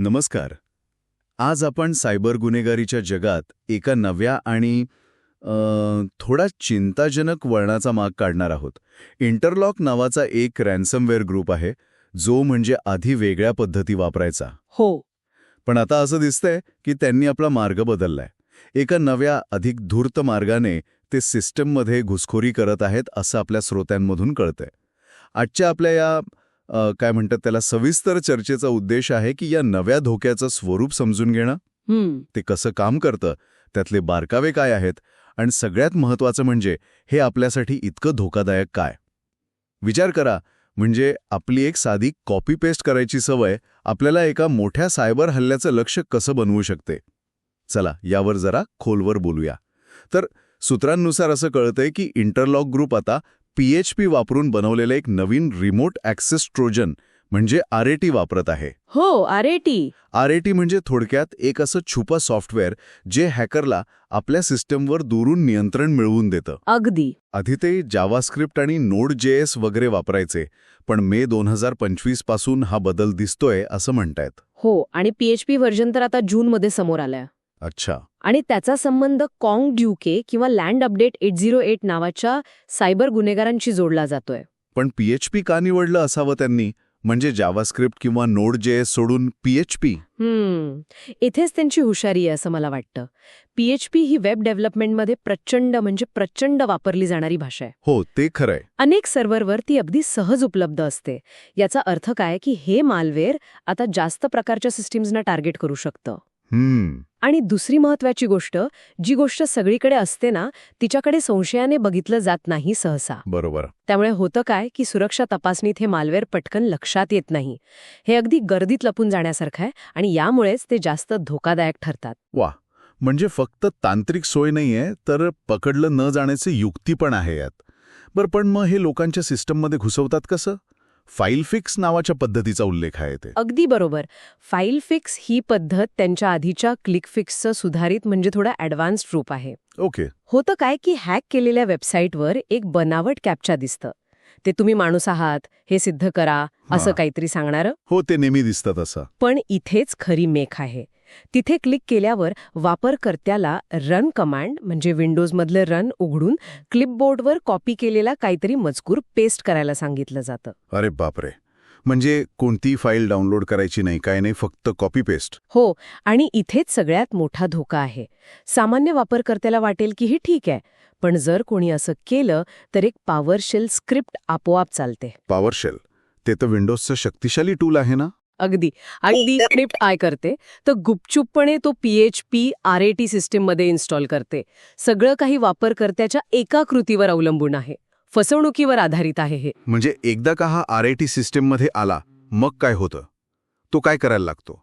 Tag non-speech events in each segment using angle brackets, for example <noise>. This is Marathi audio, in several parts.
नमस्कार. आज आपण सायबर गुन्हेगारीच्या जगात एका नव्या आणि थोडा चिंताजनक वळणाचा माग काढणार आहोत. इंटरलॉक नावाचा एक रॅन्समवेअर ग्रुप आहे जो म्हणजे आधी वेगळ्या पद्धती वापरायचा. हो. पण आता असं दिसतंय की त्यांनी आपला मार्ग बदललाय. एका नव्या अधिक धूर्त मार्गाने ते सिस्टममध्ये घुसखोरी करत आहेत असं आपल्या श्रोत्यांमधून कळतंय. आजच्या आपल्या या काय म्हणतात त्याला सविस्तर चर्चेचा उद्देश आहे की या नव्या धोक्याचं स्वरूप समजून घेणं. ते कसं काम करतं त्यातले बारकावे काय आहेत आणि सगळ्यात महत्त्वाचं म्हणजे हे आपल्यासाठी इतकं धोकादायक काय? विचार करा म्हणजे आपली एक साधी कॉपी पेस्ट करायची सवय आपल्याला एका मोठ्या सायबर हल्ल्याचं लक्ष कसं बनवू शकते? चला यावर जरा खोलवर बोलूया. तर सूत्रांनुसार असं कळतंय की इंटरलॉक ग्रुप आता पीएचपी वापरून बनवलेलं एक नवीन रिमोट ॲक्सेस ट्रोजन म्हणजे आरएटी वापरत आहे. हो अरे टी. आरएटी म्हणजे थोडक्यात एक असं छुपं सॉफ्टवेअर जे हॅकरला आपल्या सिस्टमवर दुरून नियंत्रण मिळवून देतं. अगदी. आधी ते जावास्क्रिप्ट आणि नोड जेएस वगैरे वापरायचे पण मे दोन हजार पंचवीसपासून हा बदल दिसतोय असं म्हणतायत. हो आणि पीएचपी व्हर्जन तर आता जूनमध्ये समोर आलाय. अच्छा. आणि त्याचा संबंध कॉंग ड्युके किंवा land update eight zero eight नावाच्या सायबर गुन्हेगारांशी जोडला जातोय. पण पीएचपी का निवडलं असावं त्यांनी? म्हणजे जावास्क्रिप्ट किंवा नोड जेएस सोडून पीएचपी हम्म. इथेच त्यांची हुशारी आहे असं मला वाटतं. पीएचपी ही वेब डेव्हलपमेंटमध्ये प्रचंड म्हणजे प्रचंड वापरली जाणारी भाषा आहे. हो ते खरंय अनेक सर्व्हरवर ती अगदी सहज उपलब्ध असते. याचा अर्थ काय की हे मालवेअर आता जास्त प्रकारच्या सिस्टीम्सना टार्गेट करू शकतं. हम्म. आणि दुसरी महत्वाची गोष्ट जी गोष्ट सगळीकडे असते ना तिच्याकडे संशयाने बघितलं जात नाही सहसा. बरोबर. त्यामुळे होतं काय की सुरक्षा तपासणीत हे मालवेअर पटकन लक्षात येत नाही. हे अगदी गर्दीत लपून जाण्यासारखं आहे आणि यामुळेच ते जास्त धोकादायक ठरतात. वा म्हणजे फक्त तांत्रिक सोय नाहीये तर पकडलं न जाण्याची युक्ती पण आहे यात. बरं पण मग हे लोकांच्या सिस्टममध्ये घुसवतात कसं? फाईल फिक्स नावाच्या पद्धतीचा उल्लेख आहे ते. अगदी बरोबर. फाईल फिक्स ही पद्धत त्यांच्या आधीच्या क्लिक फिक्सचं सुधारित म्हणजे थोडा ॲडव्हान्स्ड रूप आहे. ओके. होतं काय की हॅक केलेल्या वेबसाईटवर एक बनावट कॅप्चा दिसतं. ते तुम्ही माणूस आहात हे सिद्ध करा असं. काहीतरी सांगणारं? हो ते नेहमी दिसतात असं. पण इथेच खरी मेख आहे. तिथे क्लिक केल्यावर वापरकर्त्याला रन कमांड म्हणजे विंडोजमधलं रन उघडून क्लिपबोर्डवर कॉपी केलेला काहीतरी मजकूर पेस्ट करायला सांगितलं जातं. अरे बापरे. म्हणजे कोणती फाईल डाउनलोड करायची नाही काय नाही फक्त कॉपी पेस्ट. हो आणि इथेच सगळ्यात मोठा धोका आहे. सामान्य वापरकर्त्याला वाटेल की ही ठीक आहे पण जर कोणी असं केलं तर एक पॉवरशेल स्क्रिप्ट आपोआप चालते. पॉवरशेल ते तर विंडोजचं शक्तिशाली टूल आहे ना? अगदी. अगदी स्क्रिप्ट <laughs> आय करते तर गुपचूपपणे तो पीएचपी आर ए टी सिस्टीममध्ये इन्स्टॉल करते. सगळं काही वापरकर्त्याच्या एका कृतीवर अवलंबून आहे. फसवणुकीवर आधारित आहे हे. म्हणजे एकदा का हा आर आय टी सिस्टीममध्ये आला मग काय होतं? तो काय करायला लागतो?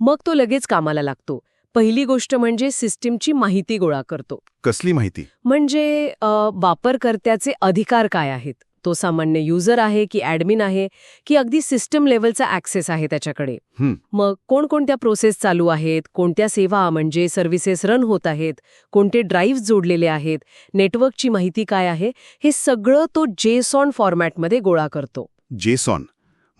मग तो लगेच कामाला लागतो. पहिली गोष्ट म्हणजे सिस्टीमची माहिती गोळा करतो. कसली माहिती? म्हणजे वापरकर्त्याचे अधिकार काय आहेत? तो सामान्य युजर आहे की ॲडमिन आहे की अगदी सिस्टम लेवलचा ॲक्सेस आहे त्याच्याकडे. मग कोणकोणत्या प्रोसेस चालू आहेत कोणत्या सेवा म्हणजे सर्व्हिसेस रन होत आहेत कोणते ड्राईव्ह जोडलेले आहेत नेटवर्कची माहिती काय आहे हे सगळं तो जेसॉन फॉर्मॅटमध्ये गोळा करतो. जेसॉन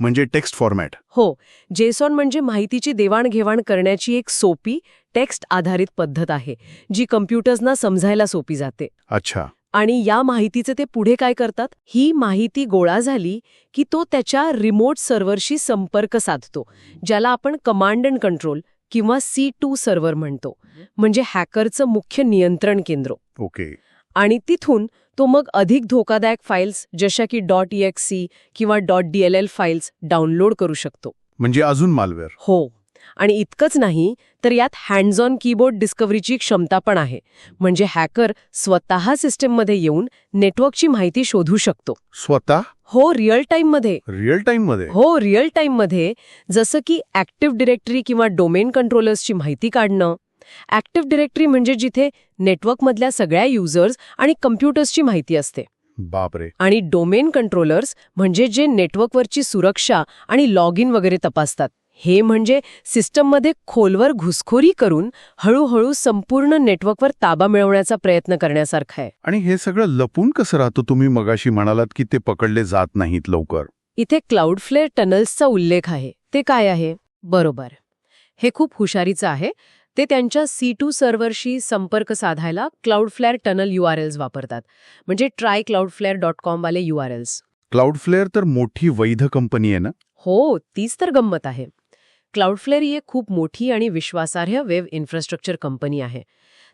म्हणजे टेक्स्ट फॉर्मॅट हो जेसॉन म्हणजे माहितीची देवाणघेवाण करण्याची एक सोपी टेक्स्ट आधारित पद्धत आहे जी कम्प्युटर्सना समजायला सोपी जाते. अच्छा. आणि या माहितीचे ते पुढे काय करतात? ही माहिती गोळा झाली की तो त्याच्या रिमोट सर्व्हरशी संपर्क साधतो ज्याला आपण कमांड अँड कंट्रोल किंवा सी टू सर्व्हर म्हणतो म्हणजे हॅकरचं मुख्य नियंत्रण केंद्र. ओके. आणि तिथून तो मग अधिक धोकादायक फाईल्स जशा की. डॉट सी किंवा. डॉट डीएलएल फाईल्स डाउनलोड करू शकतो. म्हणजे अजून मालवेअर हो. आणि इतकंच नाही तर यात हँड्स ऑन कीबोर्ड डिस्कव्हरीची क्षमता पण आहे. म्हणजे हॅकर स्वतः सिस्टीममध्ये येऊन नेटवर्कची माहिती शोधू शकतो. स्वतः? हो रिअल टाईममध्ये रिअल टाइममध्ये? हो रिअल टाईममध्ये जसं की ॲक्टिव्ह डिरेक्टरी किंवा डोमेन कंट्रोलर्सची माहिती काढणं. ॲक्टिव्ह डिरेक्टरी म्हणजे जिथे नेटवर्कमधल्या सगळ्या युजर्स आणि कम्प्युटर्सची माहिती असते. बापरे. आणि डोमेन कंट्रोलर्स म्हणजे जे नेटवर्कवरची सुरक्षा आणि लॉग इन वगैरे तपासतात. हे म्हणजे सिस्टममध्ये खोलवर घुसखोरी करून हळूहळू संपूर्ण नेटवर्कवर ताबा मिळवण्याचा प्रयत्न करण्यासारखा आहे. आणि हे सगळं लपून कसं राहतं तुम्ही मगाशी म्हणालात की ते पकडले जात नाहीत लवकर? इथे क्लाउडफ्लेअर टनल्सचा उल्लेख आहे. ते काय आहे? बरोबर. हे खूप हुशारीचं आहे. ते त्यांच्या सी टू सर्व्हरशी संपर्क साधायला Cloudflare tunnel U R Ls वापरतात. म्हणजे ट्राय क्लाउडफ्लेअर डॉट कॉम वाले यू आर एल्स क्लाउडफ्लेअर तर मोठी वैध कंपनी आहे ना? हो तीच तर गंमत आहे. क्लाउडफ्लेअर ही एक खूप मोठी आणि विश्वासार्ह वेब इन्फ्रास्ट्रक्चर कंपनी आहे.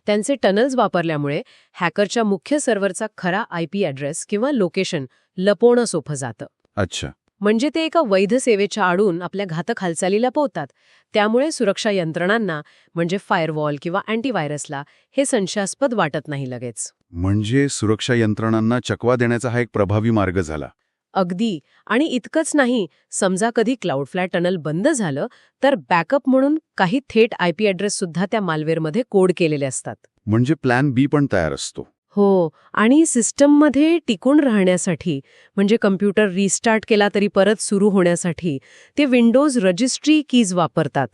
त्यांचे टनल्स वापरल्यामुळे हॅकरच्या मुख्य सर्व्हरचा खरा आय पी ॲड्रेस किंवा लोकेशन लपवणं सोपं जातं. अच्छा. म्हणजे ते एका वैध सेवेच्या आडून आपल्या घातक हालचालीला पोहतात. त्यामुळे सुरक्षा यंत्रणांना म्हणजे फायरवॉल किंवा अँटीव्हायरसला हे संशयास्पद वाटत नाही लगेच. म्हणजे सुरक्षा यंत्रणांना चकवा देण्याचा हा एक प्रभावी मार्ग झाला. अगदी. आणि इतकंच नाही समजा कधी क्लाउडफ्लाय टनल बंद झालं तर बॅकअप म्हणून काही थेट आय पी सुद्धा त्या मालवेअरमध्ये कोड केलेले असतात. म्हणजे प्लॅन बी पण तयार असतो. हो आणि सिस्टममध्ये टिकून राहण्यासाठी म्हणजे कम्प्युटर रिस्टार्ट केला तरी परत सुरू होण्यासाठी ते विंडोज रजिस्ट्री कीज वापरतात.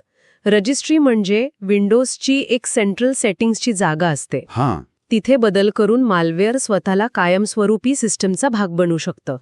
रजिस्ट्री म्हणजे विंडोजची एक सेंट्रल सेटिंग्सची जागा असते. तिथे बदल करून मालवेअर स्वतःला कायमस्वरूपी सिस्टमचा भाग बनू शकतं.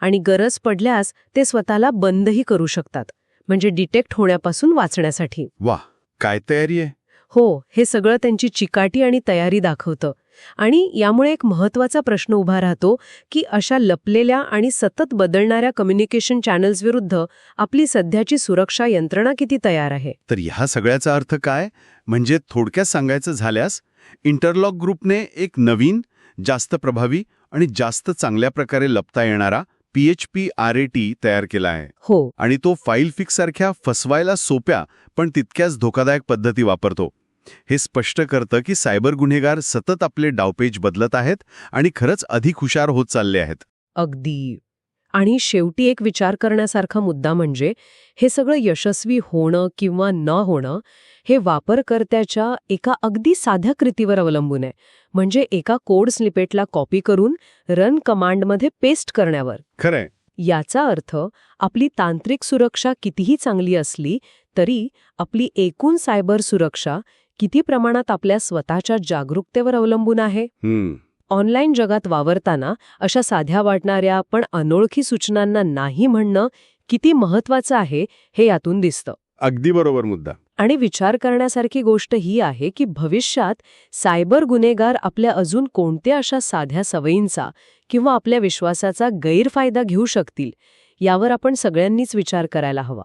आणि गरज पडल्यास ते स्वतःला बंदही करू शकतात म्हणजे डिटेक्ट होण्यापासून वाचण्यासाठी. वा काय तयारी आहे? हो हे सगळं त्यांची चिकाटी आणि तयारी दाखवतं. आणि यामुळे एक महत्त्वाचा प्रश्न उभा राहतो की अशा लपलेल्या आणि सतत बदलणाऱ्या कम्युनिकेशन चॅनल्स विरुद्ध आपली सध्याची सुरक्षा यंत्रणा किती तयार आहे? तर ह्या सगळ्याचा अर्थ काय? म्हणजे थोडक्यात सांगायचं झाल्यास इंटरलॉक ग्रुपने एक नवीन जास्त प्रभावी आणि जास्त चांगल्या प्रकारे लपता येणारा P H P R A T तयार केला आहे. हो. आणि तो फाईल फिक्ससारख्या फसवायला सोप्या पण तितक्याच धोकादायक पद्धती वापरतो. हे स्पष्ट करतं की सायबर गुन्हेगार सतत आपले डावपेच बदलत आहेत आणि खरंच अधिक हुशार होत चालले आहेत. अगदी. आणि शेवटी एक विचार करण्यासारखा मुद्दा म्हणजे हे सगळं यशस्वी होणं किंवा न होणं हे वापरकर्त्याच्या एका अगदी साध्या कृतीवर अवलंबून आहे. म्हणजे एका कोड स्निपेटला कॉपी करून रन कमांडमध्ये पेस्ट करण्यावर. खरंय. याचा अर्थ आपली तांत्रिक सुरक्षा कितीही चांगली असली तरी आपली एकूण सायबर सुरक्षा किती प्रमाणात आपल्या स्वतःच्या जागरूकतेवर अवलंबून आहे? ऑनलाईन जगात वावरताना अशा साध्या वाटणाऱ्या पण अनोळखी सूचनांना नाही म्हणणं किती महत्वाचं आहे हे यातून दिसतं. अगदी बरोबर मुद्दा. आणि विचार करण्यासारखी गोष्ट ही आहे की भविष्यात सायबर गुन्हेगार आपल्या अजून कोणत्या अशा साध्या सवयींचा किंवा आपल्या विश्वासाचा गैरफायदा घेऊ शकतील यावर आपण सगळ्यांनीच विचार करायला हवा.